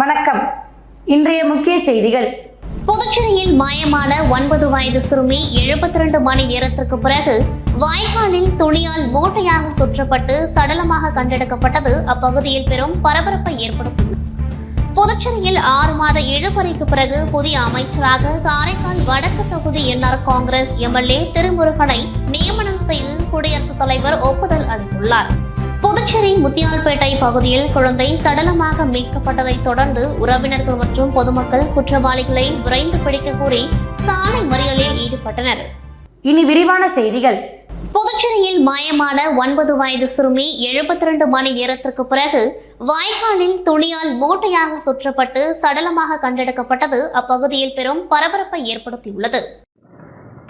வணக்கம். இன்றைய முக்கிய செய்திகள். புதுச்சேரியில் மாயமான ஒன்பது வயது சிறுமி 72 மணி நேரத்திற்கு பிறகு வாய்க்காலில் துணியால் மூட்டையாக சுற்றப்பட்டு சடலமாக கண்டெடுக்கப்பட்டது அப்பகுதியில் பெரும் பரபரப்பை ஏற்படுத்தியது புதுச்சேரியில் ஆறு மாத இழுபறிக்கு பிறகு புதிய அமைச்சராக காரைக்கால் வடக்கு தொகுதி என்ஆர் காங்கிரஸ் எம்எல்ஏ திருமுருகனை நியமனம் செய்து குடியரசுத் தலைவர் ஒப்புதல் அளித்துள்ளார். புதுச்சேரி முத்தியால்பேட்டை பகுதியில் குழந்தை சடலமாக மீட்கப்பட்டதைத் தொடர்ந்து உறவினர்கள் மற்றும் பொதுமக்கள் குற்றவாளிகளை விரைந்து பிடிக்க கோரி சாலை மறியலில் ஈடுபட்டனர். இனி விரிவான செய்திகள். புதுச்சேரியில் மாயமான ஒன்பது வயது சிறுமி 72 மணி நேரத்திற்கு பிறகு வாய்க்காலில் துணியால் மூட்டையாக சுற்றப்பட்டு சடலமாக கண்டெடுக்கப்பட்டது அப்பகுதியில் பெரும் பரபரப்பை ஏற்படுத்தியுள்ளது.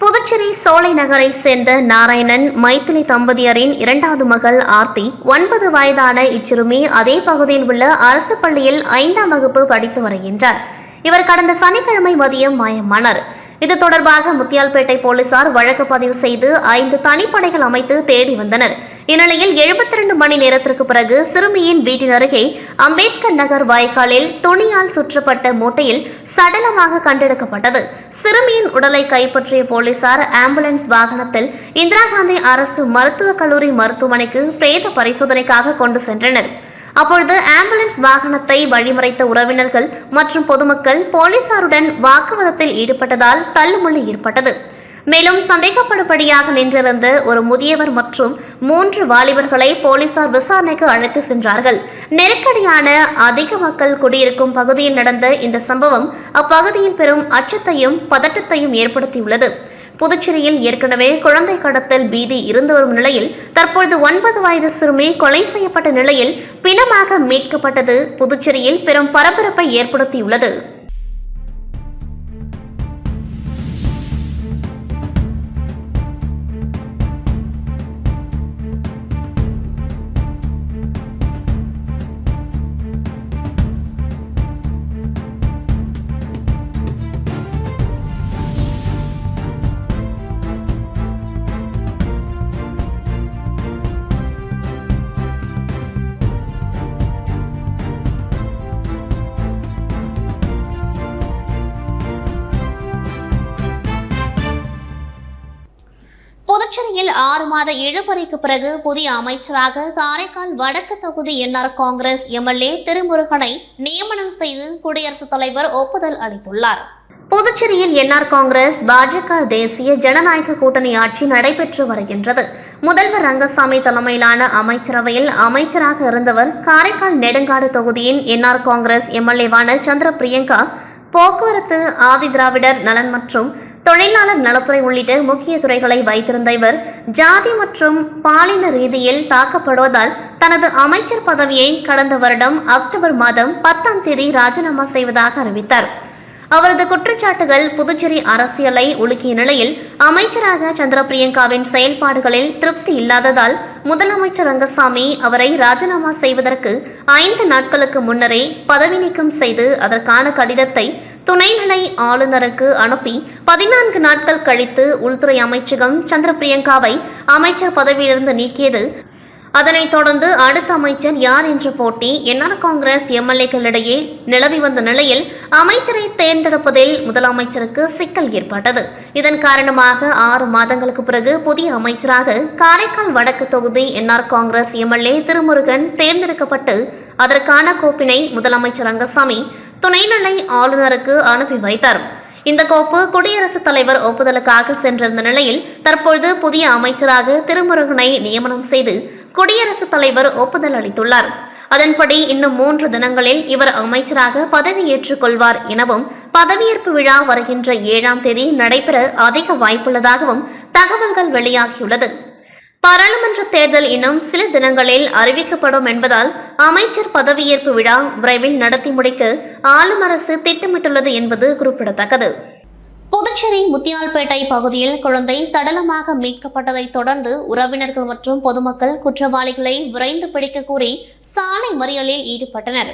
புதுச்சேரி சோலை நகரை சேர்ந்த நாராயணன் மைத்திலி தம்பதியரின் இரண்டாவது மகள் ஆர்த்தி ஒன்பது வயதான இச்சிறுமி அதே பகுதியில் உள்ள அரசு பள்ளியில் ஐந்தாம் வகுப்பு படித்து வருகின்றார். இவர் கடந்த சனிக்கிழமை மதியம் மாயமானார். இது தொடர்பாக முத்தியால்பேட்டை போலீசார் வழக்கு பதிவு செய்து ஐந்து தனிப்படைகள் அமைத்து தேடி வந்தனர். இந்நிலையில் 72 மணி நேரத்திற்கு பிறகு சிறுமியின் வீட்டின் அருகே அம்பேத்கர் நகர் வாய்க்காலில் துணியால் சுற்றப்பட்ட மூட்டையில் சடலமாக கண்டெடுக்கப்பட்டது. சிறுமியின் உடலை கைப்பற்றிய போலீசார் ஆம்புலன்ஸ் வாகனத்தில் இந்திரா காந்தி அரசு மருத்துவக் கல்லூரி மருத்துவமனைக்கு பிரேத பரிசோதனைக்காக கொண்டு சென்றனர். அப்பொழுது ஆம்புலன்ஸ் வாகனத்தை வழிமறைத்த உறவினர்கள் மற்றும் பொதுமக்கள் போலீசாருடன் வாக்குவாதத்தில் ஈடுபட்டதால் தள்ளுமுள்ளு ஏற்பட்டது. மேலும் சந்தேகப்படும்படியாக நின்றிருந்த ஒரு முதியவர் மற்றும் மூன்று வாலிபர்களை போலீசார் விசாரணைக்கு அழைத்து சென்றார்கள். நெருக்கடியான அதிக மக்கள் குடியிருக்கும் பகுதியில் நடந்த இந்த சம்பவம் அப்பகுதியில் பெரும் அச்சத்தையும் பதட்டத்தையும் ஏற்படுத்தியுள்ளது. புதுச்சேரியில் ஏற்கனவே குழந்தை கடத்தல் பீதி இருந்து வரும் நிலையில் தற்பொழுது ஒன்பது வயது சிறுமி கொலை செய்யப்பட்ட நிலையில் பிணமாக மீட்கப்பட்டது புதுச்சேரியில் பெரும் பரபரப்பை ஏற்படுத்தியுள்ளது. புதுச்சேரியில் ஆறு மாத இழுபறைக்கு பிறகு புதிய அமைச்சராக காரைக்கால் வடக்கு தொகுதி என்ஆர் காங்கிரஸ் எம்எல்ஏ திருமுருகனை நியமனம் செய்து குடியரசுத் தலைவர் ஒப்புதல் அளித்துள்ளார். புதுச்சேரியில் என்ஆர் காங்கிரஸ் பாஜக தேசிய ஜனநாயக கூட்டணி ஆட்சி நடைபெற்று வருகின்றது. முதல்வர் ரங்கசாமி தலைமையிலான அமைச்சரவையில் அமைச்சராக இருந்தவர் காரைக்கால் நெடுங்காடு தொகுதியின் என்ஆர் காங்கிரஸ் எம்எல்ஏவான சந்திர பிரியங்கா போக்குவரத்து ஆதி திராவிடர் நலன் மற்றும் தொழிலாளர் நலத்துறை உள்ளிட்ட முக்கிய துறைகளை வைத்திருந்த இவர் ஜாதி மற்றும் பாலின ரீதியில் தாக்கப்படுவதால் தனது அமைச்சர் பதவியை கடந்த வருடம் அக்டோபர் மாதம் பத்தாம் தேதி ராஜினாமா செய்வதாக அறிவித்தார். அவரது குற்றச்சாட்டுகள் புதுச்சேரி அரசியலை உலுக்கிய நிலையில் அமைச்சராக சந்திர பிரியங்காவின் செயல்பாடுகளில் திருப்தி இல்லாததால் முதலமைச்சர் ரங்கசாமி அவரை ராஜினாமா செய்வதற்கு ஐந்து நாட்களுக்கு முன்னரே பதவி நீக்கம் செய்து அதற்கான கடிதத்தை துணைநிலை ஆளுநருக்கு அனுப்பி பதினான்கு நாட்கள் கழித்து உள்துறை அமைச்சகம் சந்திர பிரியங்காவை அமைச்சர் பதவியிலிருந்து நீக்கியது. அதனைத் தொடர்ந்து அடுத்த அமைச்சர் யார் என்ற போட்டி என்ஆர் காங்கிரஸ் எம்எல்ஏக்களிடையே நிலவி வந்த நிலையில் அமைச்சரை தேர்ந்தெடுப்பதில் முதலமைச்சருக்கு சிக்கல் ஏற்பட்டது. இதன் காரணமாக ஆறு மாதங்களுக்கு பிறகு புதிய அமைச்சராக காரைக்கால் வடக்கு தொகுதி என்ஆர் காங்கிரஸ் எம்எல்ஏ திருமுருகன் தேர்ந்தெடுக்கப்பட்டு அதற்கான கோப்பினை முதலமைச்சர் ரங்கசாமி துணைநிலை ஆளுநருக்கு அனுப்பி வைத்தார். இந்த கோப்பு குடியரசுத் தலைவர் ஒப்புதலுக்காக சென்றிருந்த நிலையில் தற்பொழுது புதிய அமைச்சராக திருமுருகனை நியமனம் செய்து குடியரசுத் தலைவர் ஒப்புதல் அளித்துள்ளார். அதன்படி இன்னும் மூன்று தினங்களில் இவர் அமைச்சராக பதவியேற்றுக் கொள்வார் எனவும் பதவியேற்பு விழா வருகின்ற ஏழாம் தேதி நடைபெற அதிக வாய்ப்புள்ளதாகவும் தகவல்கள் வெளியாகியுள்ளது. பாராளுமன்ற தேர்தல் இன்னும் சில தினங்களில் அறிவிக்கப்படும் என்பதால் அமைச்சர் பதவியேற்பு விழா விரைவில் நடத்தி முடிக்க ஆளும் அரசு திட்டமிட்டுள்ளது என்பது குறிப்பிடத்தக்கது. புதுச்சேரி முத்தியால்பேட்டை பகுதியில் குழந்தை சடலமாக மீட்கப்பட்டதைத் தொடர்ந்து உறவினர்கள் மற்றும் பொதுமக்கள் குற்றவாளிகளை விரைந்து பிடிக்க கூறி சாலை மறியலில் ஈடுபட்டனர்.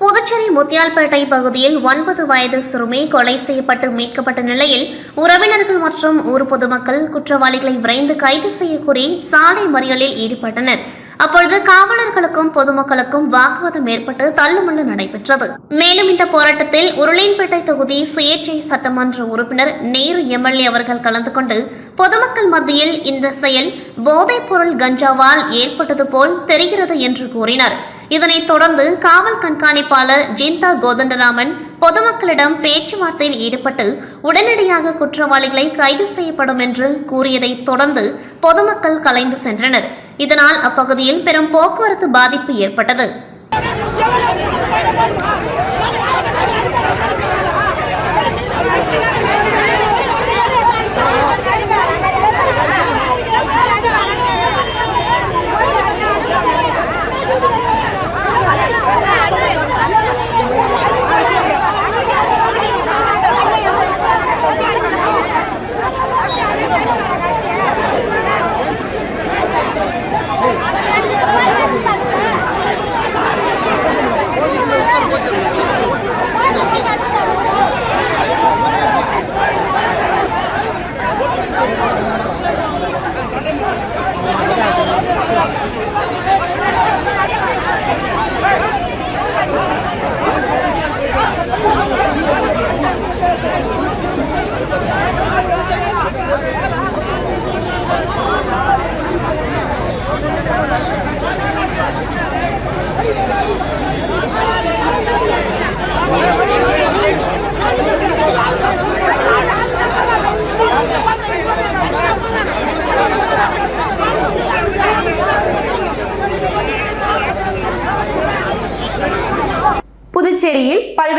புதுச்சேரி முத்தியால்பேட்டை பகுதியில் ஒன்பது வயது சிறுமி கொலை செய்யப்பட்டு மீட்கப்பட்ட நிலையில் உறவினர்கள் மற்றும் ஊர் பொதுமக்கள் குற்றவாளிகளை விரைந்து கைது செய்யக்கூறி சாலை மறியலில் ஈடுபட்டனர். அப்பொழுது காவலர்களுக்கும் பொதுமக்களுக்கும் வாக்குவாதம் ஏற்பட்டு தள்ளுமுள்ளு நடைபெற்றது. மேலும் இந்த போராட்டத்தில் உருளையன்பேட்டை தொகுதி சுயேட்சை சட்டமன்ற உறுப்பினர் நேரு எம்எல்ஏ அவர்கள் கலந்து கொண்டு பொதுமக்கள் மத்தியில் இந்த செயல் போதைப்பொருள் கஞ்சாவால் ஏற்பட்டது போல் தெரிகிறது என்று கூறினார். இதனைத் தொடர்ந்து காவல் கண்காணிப்பாளர் ஜிந்தா கோதண்டராமன் பொதுமக்களிடம் பேச்சுவார்த்தையில் ஈடுபட்டு உடனடியாக குற்றவாளிகளை கைது செய்யப்படும் என்று கூறியதைத் தொடர்ந்து பொதுமக்கள் கலைந்து சென்றனர். இதனால் அப்பகுதியில் பெரும் போக்குவரத்து பாதிப்பு ஏற்பட்டது.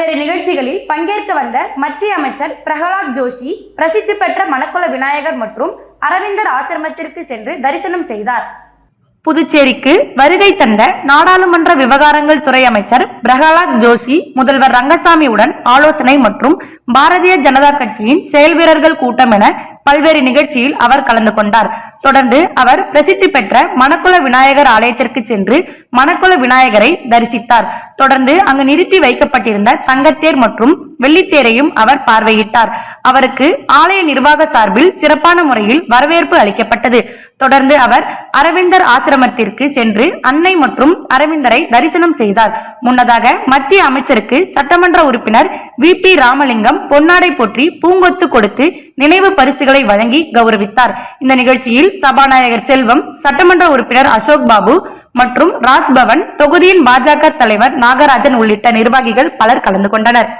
பல்வேறு நிகழ்ச்சிகளில் பங்கேற்க வந்த மத்திய அமைச்சர் பிரகலாத் ஜோஷி பிரசித்தி பெற்ற மணக்குள விநாயகர் மற்றும் அரவிந்தர் ஆசிரமத்திற்கு சென்று தரிசனம் செய்தார். புதுச்சேரிக்கு வருகை தந்த நாடாளுமன்ற விவகாரங்கள் துறை அமைச்சர் பிரகலாத் ஜோஷி முதல்வர் ரங்கசாமியுடன் ஆலோசனை மற்றும் பாரதிய ஜனதா கட்சியின் செயல் வீரர்கள் கூட்டம் என பல்வேறு நிகழ்ச்சியில் அவர் கலந்து கொண்டார். தொடர்ந்து அவர் பிரசித்தி பெற்ற மணக்குள விநாயகர் ஆலயத்திற்கு சென்று மணக்குள விநாயகரை தரிசித்தார். தொடர்ந்து அங்கு நிறுத்தி வைக்கப்பட்டிருந்த தங்கத்தேர் மற்றும் வெள்ளித்தேரையும் அவர் பார்வையிட்டார். அவருக்கு ஆலய நிர்வாக சார்பில் சிறப்பான முறையில் வரவேற்பு அளிக்கப்பட்டது. தொடர்ந்து அவர் அரவிந்தர் ஆசிரமத்திற்கு சென்று அன்னை மற்றும் அரவிந்தரை தரிசனம் செய்தார். முன்னதாக மத்திய அமைச்சருக்கு சட்டமன்ற உறுப்பினர் வி. பி. ராமலிங்கம் பொன்னாடை போற்றி பூங்கொத்து கொடுத்து நினைவு பரிசுகளை வழங்கி கௌரவித்தார். இந்த நிகழ்ச்சியில் சபாநாயகர் செல்வம் சட்டமன்ற உறுப்பினர் அசோக் பாபு மற்றும் ராஜ்பவன் தொகுதியின் பாஜக தலைவர் நாகராஜன் உள்ளிட்ட நிர்வாகிகள் பலர் கலந்து கொண்டனர்.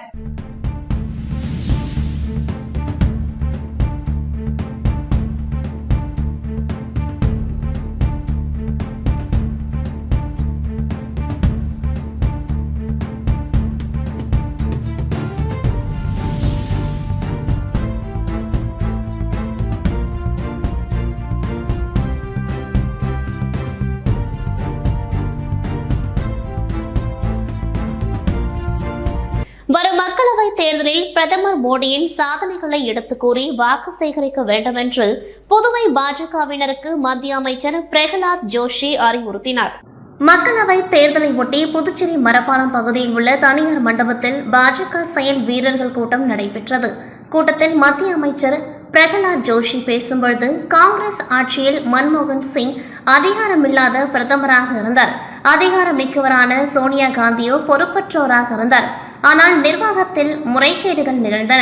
தேர்தலில் பிரதமர் மோடியின் சாதனைகளை எடுத்துக் கூறி வாக்கு சேகரிக்க வேண்டும் என்று புதுவை பாஜகவினருக்கு மத்திய அமைச்சர் பிரகலாத் ஜோஷி அறிவுறுத்தினார். மக்களவை தேர்தலை ஒட்டி புதுச்சேரி மரப்பாலம் பகுதியில் உள்ள தனியார் மண்டபத்தில் பாஜக செயல் வீரர்கள் கூட்டம் நடைபெற்றது. கூட்டத்தில் மத்திய அமைச்சர் பிரகலாத் ஜோஷி பேசும்பொழுது காங்கிரஸ் ஆட்சியில் மன்மோகன் சிங் அதிகாரமில்லாத பிரதமராக இருந்தார். அதிகாரமிக்கவரான சோனியா காந்தியோ பொறுப்பற்றோராக இருந்தார். ஆனால் நிர்வாகத்தில் முறைகேடுகள் நிகழ்ந்தன.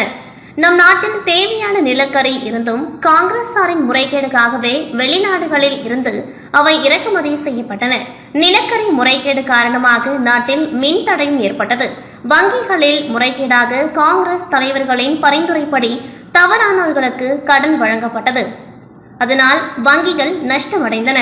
நம் நாட்டில் தேவையான நிலக்கரி இருந்தும் காங்கிரசாரின் முறைகேடுக்காகவே வெளிநாடுகளில் இருந்து அவை இறக்குமதி செய்யப்பட்டன. நிலக்கரி முறைகேடு காரணமாக நாட்டில் மின் தடையும் ஏற்பட்டது. வங்கிகளில் முறைகேடாக காங்கிரஸ் தலைவர்களின் பரிந்துரைப்படி தவறானவர்களுக்கு கடன் வழங்கப்பட்டது. அதனால் வங்கிகள் நஷ்டமடைந்தன.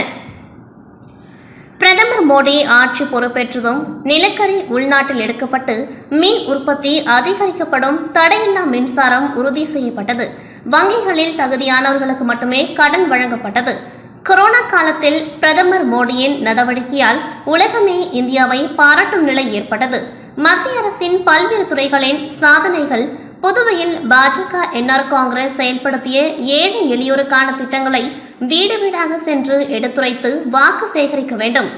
பிரதமர் மோடி ஆட்சி பொறுப்பேற்றதும் நிலக்கரி உள்நாட்டில் எடுக்கப்பட்டு மின் உற்பத்தி அதிகரிக்கப்படும் தடையில்லா மின்சாரம் உறுதி செய்யப்பட்டது. வங்கிகளில் தகுதியானவர்களுக்கு மட்டுமே கடன் வழங்கப்பட்டது. கொரோனா காலத்தில் பிரதமர் மோடியின் நடவடிக்கையால் உலகமே இந்தியாவை பாராட்டும் நிலை ஏற்பட்டது. மத்திய அரசின் பல்வேறு துறைகளின் சாதனைகள் புதுவையில் பாஜக என்ஆர் காங்கிரஸ் செயல்படுத்திய ஏழை எளியோருக்கான திட்டங்களை வீடு வீடாக சென்று எடுத்துரைத்து வாக்கு சேகரிக்க வேண்டும்.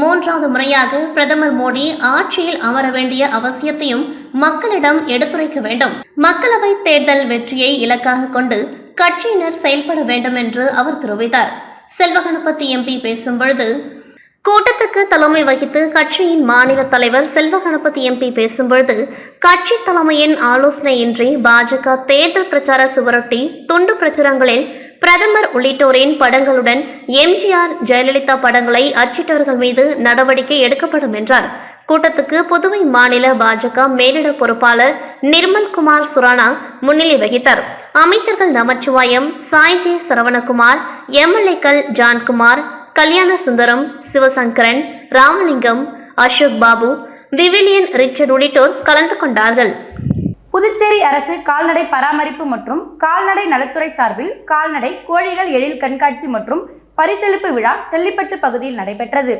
மூன்றாவது முறையாக பிரதமர் மோடி ஆட்சியில் அமர வேண்டிய அவசியத்தையும் மக்களிடம் எடுத்துரைக்க வேண்டும். மக்களவை தேர்தல் வெற்றியை இலக்காக கொண்டு கட்சியினர் செயல்பட வேண்டும் என்று அவர் தெரிவித்தார். செல்வகணபதி எம்பி பேசும்பொழுது கூட்டத்துக்கு தலைமை வகித்து கட்சியின் மாநில தலைவர் செல்வ கணபதி எம்பி பேசும்பொழுது கட்சி தலைமையின் ஆலோசனையின்றி பாஜக தேர்தல் பிரச்சார சுவரொட்டி துண்டு பிரச்சுரங்களில் பிரதமர் உள்ளிட்டோரின் படங்களுடன் எம்ஜிஆர் ஜெயலலிதா படங்களை அச்சிட்டவர்கள் மீது நடவடிக்கை எடுக்கப்படும் என்றார். கூட்டத்துக்கு புதுவை மாநில பாஜக மேலிட பொறுப்பாளர் நிர்மல்குமார் சுரானா முன்னிலை வகித்தார். அமைச்சர்கள் நமச்சிவாயம் சாய்ஜே சரவணகுமார் எம்எல்ஏக்கள் ஜான்குமார் கல்யாண சுந்தரம் சிவசங்கரன் ராமலிங்கம் அசோக் பாபு விவிலியன் ரிச்சர்ட் உள்ளிட்டோர் கலந்து கொண்டார்கள். புதுச்சேரி அரசு கால்நடை பராமரிப்பு மற்றும் கால்நடை நலத்துறை சார்பில் கால்நடை கோழிகள் எழில் கண்காட்சி மற்றும் பரிசளிப்பு விழா செல்லிப்பட்டு பகுதியில் நடைபெற்றது.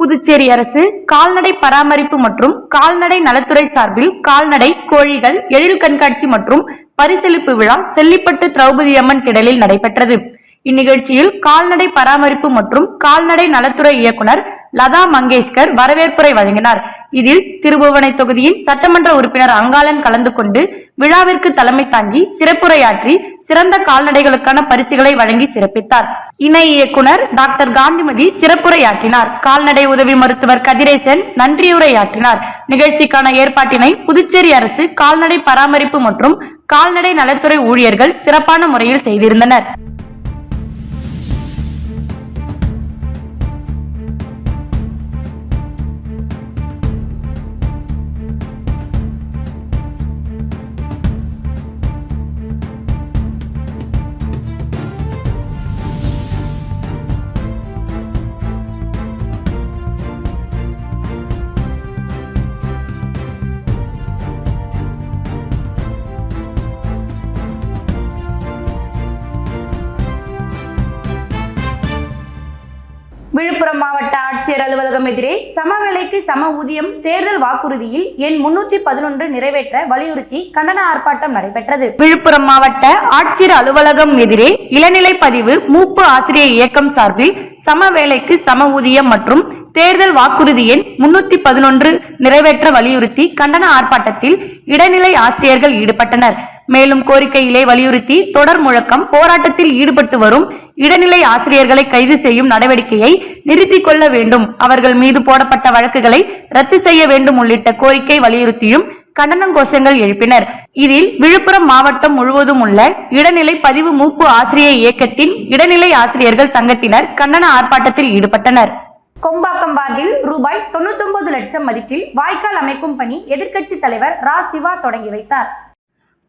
புதுச்சேரி அரசு கால்நடை பராமரிப்பு மற்றும் கால்நடை நலத்துறை சார்பில் கால்நடை கோழிகள் எழில் கண்காட்சி மற்றும் பரிசளிப்பு விழா செல்லிப்பட்டு திரௌபதி அம்மன் திடலில் நடைபெற்றது. இந்நிகழ்ச்சியில் கால்நடை பராமரிப்பு மற்றும் கால்நடை நலத்துறை இயக்குனர் லதா மங்கேஷ்கர் வரவேற்புரை வழங்கினார். இதில் திருபுவனை தொகுதியின் சட்டமன்ற உறுப்பினர் அங்காளன் கலந்து கொண்டு விழாவிற்கு தலைமை தாங்கி சிறப்புரையாற்றி சிறந்த கால்நடைகளுக்கான பரிசுகளை வழங்கி சிறப்பித்தார். இணை இயக்குனர் டாக்டர் காந்திமதி சிறப்புரையாற்றினார். கால்நடை உதவி மருத்துவர் கதிரேசன் நன்றியுரையாற்றினார். நிகழ்ச்சிக்கான ஏற்பாட்டினை புதுச்சேரி அரசு கால்நடை பராமரிப்பு மற்றும் கால்நடை நலத்துறை ஊழியர்கள் சிறப்பான முறையில் செய்திருந்தனர். சமவேலைக்கு சம ஊதியம் தேர்தல் வாக்குறுதியில் எண் முன்னூத்தி பதினொன்று நிறைவேற்ற வலியுறுத்தி கண்டன ஆர்ப்பாட்டம் நடைபெற்றது. விழுப்புரம் மாவட்ட ஆட்சியர் அலுவலகம் எதிரே இளநிலை பதிவு மூப்பு ஆசிரியர் இயக்கம் சார்பில் சமவேலைக்கு சம ஊதியம் மற்றும் தேர்தல் வாக்குறுதி எண் முன்னூத்தி பதினொன்று நிறைவேற்ற வலியுறுத்தி கண்டன ஆர்ப்பாட்டத்தில் இடைநிலை ஆசிரியர்கள் ஈடுபட்டனர். மேலும் கோரிக்கையிலே வலியுறுத்தி தொடர் முழக்கம் போராட்டத்தில் ஈடுபட்டு வரும் இடைநிலை ஆசிரியர்களை கைது செய்யும் நடவடிக்கையை நிறுத்திக் கொள்ள வேண்டும். அவர்கள் மீது போடப்பட்ட வழக்குகளை ரத்து செய்ய வேண்டும் உள்ளிட்ட கோரிக்கை வலியுறுத்தியும் கண்டனம் கோஷங்கள் எழுப்பினர். இதில் விழுப்புரம் மாவட்டம் முழுவதும் உள்ள இடைநிலை பதிவு மூப்பு ஆசிரியர் இயக்கத்தின் இடைநிலை ஆசிரியர்கள் சங்கத்தினர் கண்டன ஆர்ப்பாட்டத்தில் ஈடுபட்டனர். கொம்பாக்கம் வார்டில் ரூபாய் தொண்ணூத்தொன்பது லட்சம் மதிப்பில் வாய்க்கால் அமைக்கும் பணி எதிர்க்கட்சி தலைவர் ரா. சிவா தொடங்கி வைத்தார்.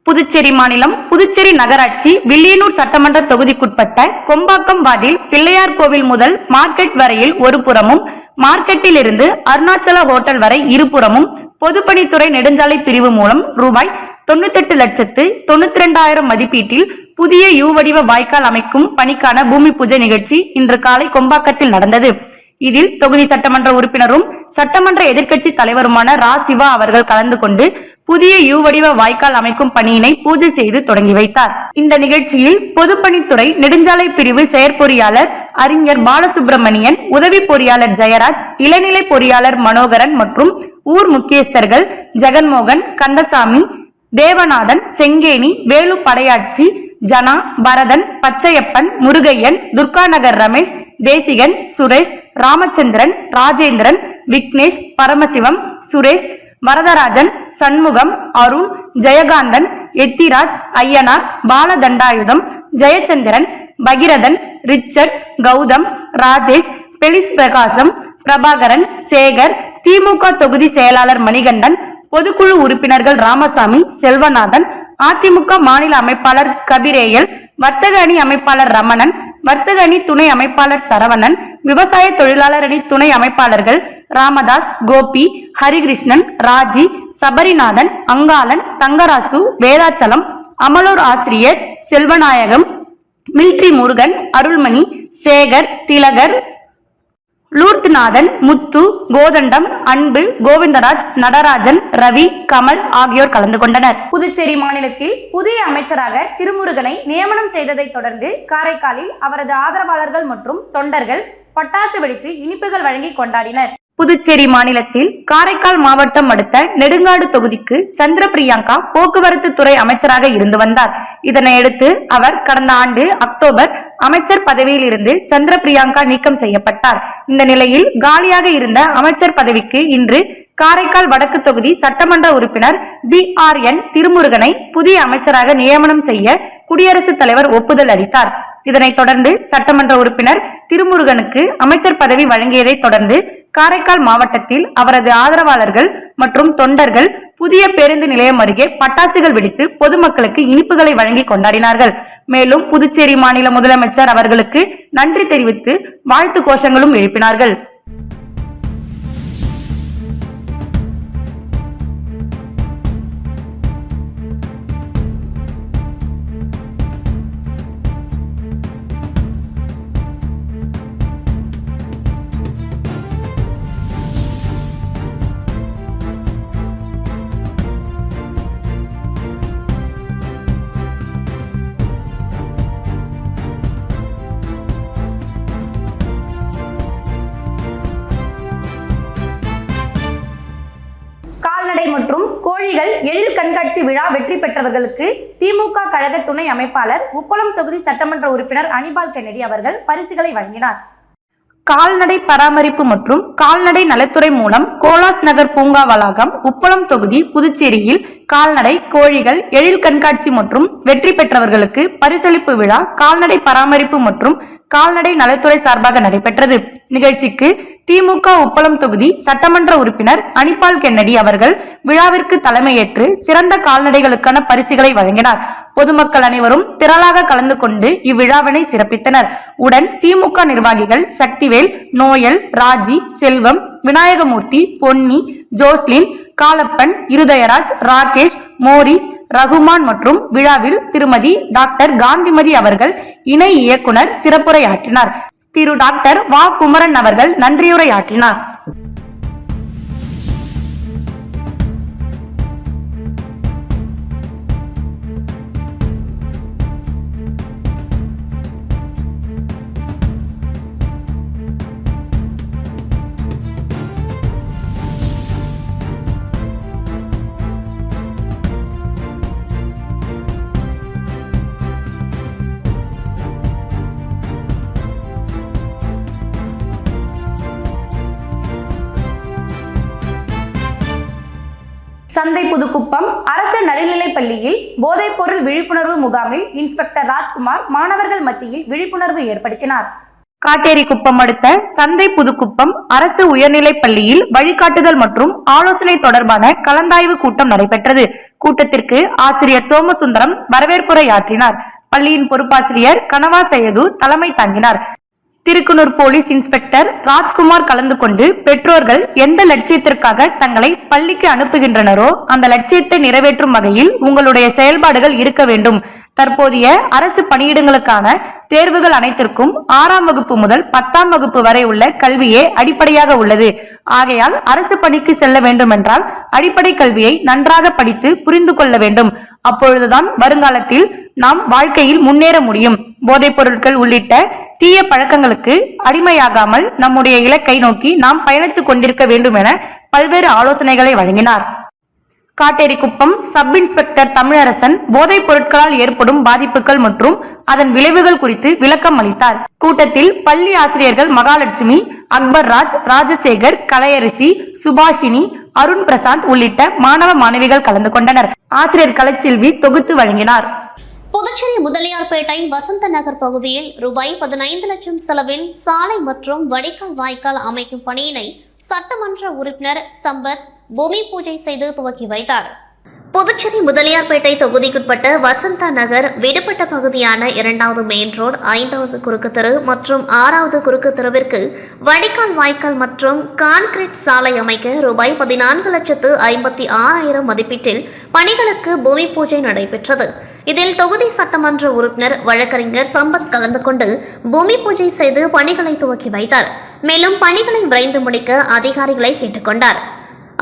புதுச்சேரி மாநிலம் புதுச்சேரி நகராட்சி வில்லியனூர் சட்டமன்ற தொகுதிக்குட்பட்ட கொம்பாக்கம் வார்டில் பிள்ளையார் கோவில் முதல் மார்க்கெட் வரையில் ஒரு புறமும் மார்க்கெட்டில் இருந்து அருணாச்சல ஹோட்டல் வரை இருபுறமும் பொதுப்பணித்துறை நெடுஞ்சாலை பிரிவு மூலம் ரூபாய் தொண்ணூத்தெட்டு லட்சத்து தொண்ணூத்தி ரெண்டாயிரம் மதிப்பீட்டில் புதிய யூ வடிவ வாய்க்கால் அமைக்கும் பணிக்கான பூமி பூஜை நிகழ்ச்சி இன்று காலை கொம்பாக்கத்தில் நடந்தது. இதில் தொகுதி சட்டமன்ற உறுப்பினரும் சட்டமன்ற எதிர்க்கட்சி தலைவருமான ரா. சிவா அவர்கள் கலந்து கொண்டு புதிய யூ வடிவ வாய்க்கால் அமைக்கும் பணியினை பூஜை செய்து தொடங்கி வைத்தார். இந்த நிகழ்ச்சியில் பொதுப்பணித்துறை நெடுஞ்சாலை பிரிவு செயற்பொறியாளர் அறிஞர் பாலசுப்பிரமணியன் உதவி பொறியாளர் ஜெயராஜ் இளநிலை பொறியாளர் மனோகரன் மற்றும் ஊர் முக்கியஸ்தர்கள் ஜெகன்மோகன் கந்தசாமி தேவநாதன் செங்கேணி வேலு படையாட்சி ஜனா பரதன் பச்சையப்பன் முருகையன் துர்காநகர் ரமேஷ் தேசிகன் சுரேஷ் ராமச்சந்திரன் ராஜேந்திரன் விக்னேஷ் பரமசிவம் சுரேஷ் வரதராஜன் சண்முகம் அருண் ஜெயகாந்தன் எத்திராஜ் ஐயனார் பாலதண்டாயுதம் ஜெயச்சந்திரன் பகிரதன் ரிச்சர்ட் கௌதம் ராஜேஷ் பெலிஸ் பிரகாசம் பிரபாகரன் சேகர் திமுக தொகுதி செயலாளர் மணிகண்டன் பொதுக்குழு உறுப்பினர்கள் ராமசாமி செல்வநாதன் அதிமுக மாநில அமைப்பாளர் கபிரேயல் வர்த்தக அணி அமைப்பாளர் ரமணன் வர்த்தக அணி துணை அமைப்பாளர் சரவணன் விவசாய தொழிலாளர் அணி துணை அமைப்பாளர்கள் ராமதாஸ் கோபி ஹரிகிருஷ்ணன் ராஜி சபரிநாதன் அங்காளன் தங்கராசு வேதாச்சலம் அமலூர் ஆசிரியர் செல்வநாயகம் மில்ட்ரி முருகன் அருள்மணி சேகர் திலகர் லூர்த்நாதன் முத்து கோதண்டம் அன்பு கோவிந்தராஜ் நடராஜன் ரவி கமல் ஆகியோர் கலந்து கொண்டனர். புதுச்சேரி மாநிலத்தில் புதிய அமைச்சராக திருமுருகனை நியமனம் செய்ததை தொடர்ந்து காரைக்காலில் அவரது ஆதரவாளர்கள் மற்றும் தொண்டர்கள் பட்டாசு வெடித்து இனிப்புகள் வழங்கி கொண்டாடினர். புதுச்சேரி மாநிலத்தில் காரைக்கால் மாவட்டம் அடுத்த நெடுங்காடு தொகுதிக்கு சந்திர பிரியங்கா போக்குவரத்து துறை அமைச்சராக இருந்து வந்தார். இதனையடுத்து அவர் கடந்த ஆண்டு அக்டோபர் அமைச்சர் பதவியில் இருந்து சந்திர பிரியங்கா நீக்கம் செய்யப்பட்டார். இந்த நிலையில் காலியாக இருந்த அமைச்சர் பதவிக்கு இன்று காரைக்கால் வடக்கு தொகுதி சட்டமன்ற உறுப்பினர் பி ஆர் என் திருமுருகனை புதிய அமைச்சராக நியமனம் செய்ய குடியரசுத் தலைவர் ஒப்புதல் அளித்தார். இதனைத் தொடர்ந்து சட்டமன்ற உறுப்பினர் திருமுருகனுக்கு அமைச்சர் பதவி வழங்கியதை தொடர்ந்து காரைக்கால் மாவட்டத்தில் அவரது ஆதரவாளர்கள் மற்றும் தொண்டர்கள் புதிய பேருந்து நிலையம் அருகே பட்டாசுகள் வெடித்து பொதுமக்களுக்கு இனிப்புகளை வழங்கி கொண்டாடினார்கள். மேலும் புதுச்சேரி மாநில முதலமைச்சர் அவர்களுக்கு நன்றி தெரிவித்து வாழ்த்து கோஷங்களும் எழுப்பினார்கள். எழில் கண்காட்சி விழா வெற்றி பெற்றவர்களுக்கு திமுக கழக துணை அமைப்பாளர் உப்பளம் தொகுதி சட்டமன்ற உறுப்பினர் அனிபால் கென்னடி அவர்கள் பரிசுகளை வழங்கினார். கால்நடை பராமரிப்பு மற்றும் கால்நடை நலத்துறை மூலம் கோலாஸ் நகர் பூங்கா வளாகம் உப்பளம் தொகுதி புதுச்சேரியில் கால்நடை கோழிகள் எழில் கண்காட்சி மற்றும் வெற்றி பெற்றவர்களுக்கு பரிசளிப்பு விழா கால்நடை பராமரிப்பு மற்றும் கால்நடை நலத்துறை சார்பாக நடைபெற்றது. நிகழ்ச்சிக்கு திமுக உப்பளம் தொகுதி சட்டமன்ற உறுப்பினர் அனிபால் கென்னடி அவர்கள் விழாவிற்கு தலைமையேற்று சிறந்த கால்நடைகளுக்கான பரிசுகளை வழங்கினார். பொதுமக்கள் அனைவரும் திரளாக கலந்து கொண்டு இவ்விழாவினை சிறப்பித்தனர். உடன் திமுக நிர்வாகிகள் Sakthivel Noel Raji Selvam Vinayagamoorthy Ponni Joslin Kalappan Irudayaraj Rakesh Morris Rahman மற்றும் விழாவில் திருமதி டாக்டர் காந்திமதி அவர்கள் இணை இயக்குனர் சிறப்புரையாற்றினார். திரு டாக்டர் வா. குமரன் அவர்கள் நன்றியுரையாற்றினார். தந்தை புதுக்குப்பம் அரசு நடுநிலைப் பள்ளியில் போதைப்பொருள் விழிப்புணர்வு முகாமில் இன்ஸ்பெக்டர் ராஜ்குமார் மாணவர்கள் மத்தியில் விழிப்புணர்வு ஏற்படுத்தினார். காட்டேரி குப்பம் அடுத்த சந்தை புதுக்குப்பம் அரசு உயர்நிலைப் பள்ளியில் வழிகாட்டுதல் மற்றும் ஆலோசனை தொடர்பான கலந்தாய்வு கூட்டம் நடைபெற்றது. கூட்டத்திற்கு ஆசிரியர் சோமசுந்தரம் வரவேற்புரையாற்றினார் பள்ளியின் பொறுப்பாசிரியர் கனவா சையது தலைமை தாங்கினார். திருக்குனூர் போலீஸ் இன்ஸ்பெக்டர் ராஜ்குமார் கலந்து கொண்டு பெற்றோர்கள் எந்த லட்சியத்திற்காக தங்களை பள்ளிக்கு அனுப்புகின்றனரோ அந்த லட்சியத்தை நிறைவேற்றும் வகையில் உங்களுடைய செயல்பாடுகள் இருக்க வேண்டும். தற்போதைய அரசு பணியிடங்களுக்கான தேர்வுகள் அனைத்திற்கும் ஆறாம் வகுப்பு முதல் பத்தாம் வகுப்பு வரை உள்ள கல்வியே அடிப்படையாக உள்ளது. ஆகையால் அரசு பணிக்கு செல்ல வேண்டுமென்றால் அடிப்படை கல்வியை நன்றாக படித்து புரிந்து கொள்ள வேண்டும். அப்பொழுதுதான் வருங்காலத்தில் நாம் வாழ்க்கையில் முன்னேற முடியும். போதைப் பொருட்கள் உள்ளிட்ட தீய பழக்கங்களுக்கு அடிமையாகாமல் நம்முடைய இலக்கை நோக்கி நாம் பயணித்துக் கொண்டிருக்க வேண்டும் என பல்வேறு ஆலோசனைகளை வழங்கினார். காட்டேரிக்குப்பம் சப் இன்ஸ்பெக்டர் தமிழரசன் போதைப் பொருட்களால் ஏற்படும் பாதிப்புகள் மற்றும் அதன் விளைவுகள் குறித்து விளக்கம் அளித்தார். கூட்டத்தில் பள்ளி ஆசிரியர்கள் மகாலட்சுமி அக்பர் ராஜ் ராஜசேகர் கலையரசி சுபாஷினி அருண் பிரசாந்த் உள்ளிட்ட மாணவ மாணவிகள் கலந்து கொண்டனர். ஆசிரியர் கலைச்செல்வி தொகுத்து வழங்கினார். புதுச்சேரி முதலியார்பேட்டை வசந்த நகர் பகுதியில் ரூபாய் பதினைந்து லட்சம் செலவில் சாலை மற்றும் வடிகால் வாய்க்கால் அமைக்கும் பணியினை சட்டமன்ற உறுப்பினர் சம்பத் பூமி பூஜை செய்து துவக்கி வைத்தார். புதுச்சேரி முதலியார்பேட்டை தொகுதிக்குட்பட்ட வசந்தா நகர் விடுபட்ட பகுதியான இரண்டாவது மெயின் ரோடு ஐந்தாவது குறுக்கு தெரு மற்றும் ஆறாவது குறுக்கு தெருவிற்கு வடிகால் வாய்க்கால் மற்றும் கான்கிரீட் சாலை அமைக்க ரூபாய் பதினான்கு லட்சத்து ஐம்பத்தி ஆறாயிரம் மதிப்பீட்டில் பணிகளுக்கு பூமி பூஜை நடைபெற்றது. இதில் தொகுதி சட்டமன்ற உறுப்பினர் வழக்கறிஞர் சம்பத் கலந்து கொண்டு பூமி பூஜை செய்து பணிகளை துவக்கி வைத்தார். மேலும் பணிகளை விரைந்து முடிக்க அதிகாரிகளை கேட்டுக்கொண்டார்.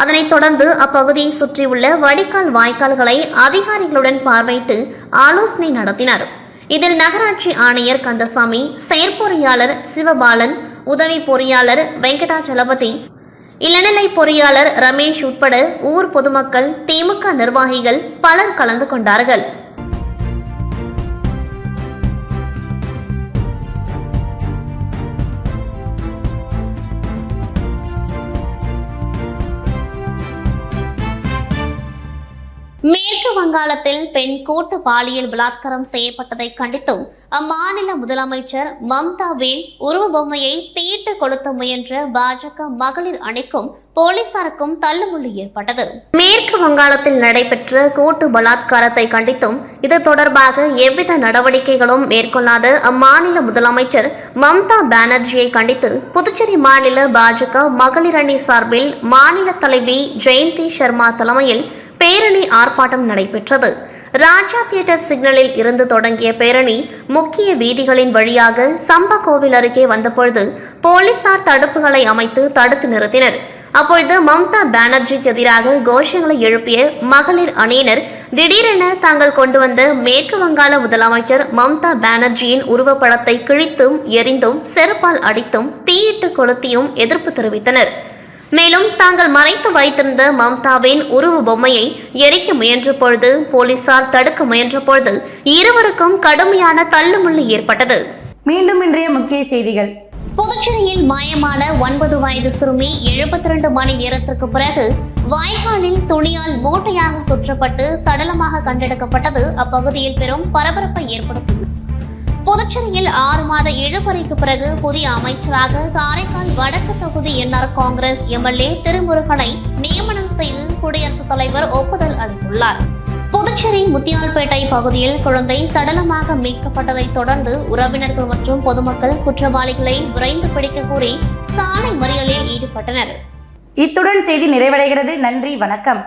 அதனைத் தொடர்ந்து அப்பகுதியை சுற்றியுள்ள வடிகால் வாய்க்கால்களை அதிகாரிகளுடன் பார்வையிட்டு ஆலோசனை நடத்தினார். இதில் நகராட்சி ஆணையர் கந்தசாமி செயற்பொறியாளர் சிவபாலன் உதவி பொறியாளர் வெங்கடாச்சலபதி இளநிலை பொறியாளர் ரமேஷ் உட்பட ஊர் பொதுமக்கள் திமுக நிர்வாகிகள் பலர் கலந்து கொண்டார்கள். மேற்கு வங்காளத்தில் பெண் கூட்டு பாலியல் பலாத்காரம் செய்யப்பட்டதை கண்டித்தும் அம்மாநில முதலமைச்சர் மம்தாவின் உருவ பொம்மையை தீட்டு கொளுத்த முயன்ற பாஜக மகளிர் அணிக்கும் போலீசாருக்கும் தள்ளுமுள்ளு ஏற்பட்டது. மேற்கு வங்காளத்தில் நடைபெற்ற கூட்டு பலாத்காரத்தை கண்டித்தும் இது தொடர்பாக எவ்வித நடவடிக்கைகளும் மேற்கொள்ளாத அம்மாநில முதலமைச்சர் மம்தா பானர்ஜியை கண்டித்து புதுச்சேரி மாநில பாஜக மகளிர் அணி சார்பில் மாநில தலைவி ஜெயந்தி சர்மா தலைமையில் பேரணி ஆர்ப்பாட்டம் நடைபெற்றது. ராஜா தியேட்டர் சிக்னலில் இருந்து தொடங்கிய பேரணி முக்கிய வீதிகளின் வழியாக சம்ப கோவில் அருகே வந்தபொழுது போலீசார் தடுப்புகளை அமைத்து தடுத்து நிறுத்தினர். அப்பொழுது மம்தா பானர்ஜிக்கு எதிராக கோஷங்களை எழுப்பிய மகளிர் அணியினர் திடீரென தாங்கள் கொண்டு வந்த மேற்கு வங்காள முதலமைச்சர் மம்தா பானர்ஜியின் உருவப்படத்தை கிழித்தும் எரிந்தும் செருப்பால் அடித்தும் தீயிட்டு கொளுத்தியும் எதிர்ப்பு தெரிவித்தனர். மேலும் தாங்கள் மறைத்து வைத்திருந்த மம்தாவின் உருவ பொம்மையை எரிக்க முயன்ற பொழுது போலீசார் தடுக்க முயன்ற பொழுது இருவருக்கும் கடுமையான தள்ளுமுள்ளு ஏற்பட்டது. மீண்டும் இன்றைய முக்கிய செய்திகள். புதுச்சேரியில் மாயமான ஒன்பது வயது சிறுமி எழுபத்தி ரெண்டு மணி நேரத்திற்கு பிறகு வாய்க்காலில் துணியால் மூட்டையாக சுற்றப்பட்டு சடலமாக கண்டெடுக்கப்பட்டது அப்பகுதியில் பெரும் பரபரப்பை ஏற்படுத்தியது புதுச்சேரியில் ஆறு மாத இழுபறிக்கு பிறகு புதிய அமைச்சராக காரைக்கால் வடக்கு தொகுதி என்ஆர் காங்கிரஸ் எம்எல்ஏ திருமுருகனை நியமனம் செய்து குடியரசுத் தலைவர் ஒப்புதல் அளித்துள்ளார். புதுச்சேரி முத்தியால்பேட்டை பகுதியில் குழந்தை சடலமாக மீட்கப்பட்டதைத் தொடர்ந்து உறவினர்கள் மற்றும் பொதுமக்கள் குற்றவாளிகளை விரைந்து பிடிக்க கூறி சாலை மறியலில் ஈடுபட்டனர். இத்துடன் செய்தி நிறைவடைகிறது. நன்றி வணக்கம்.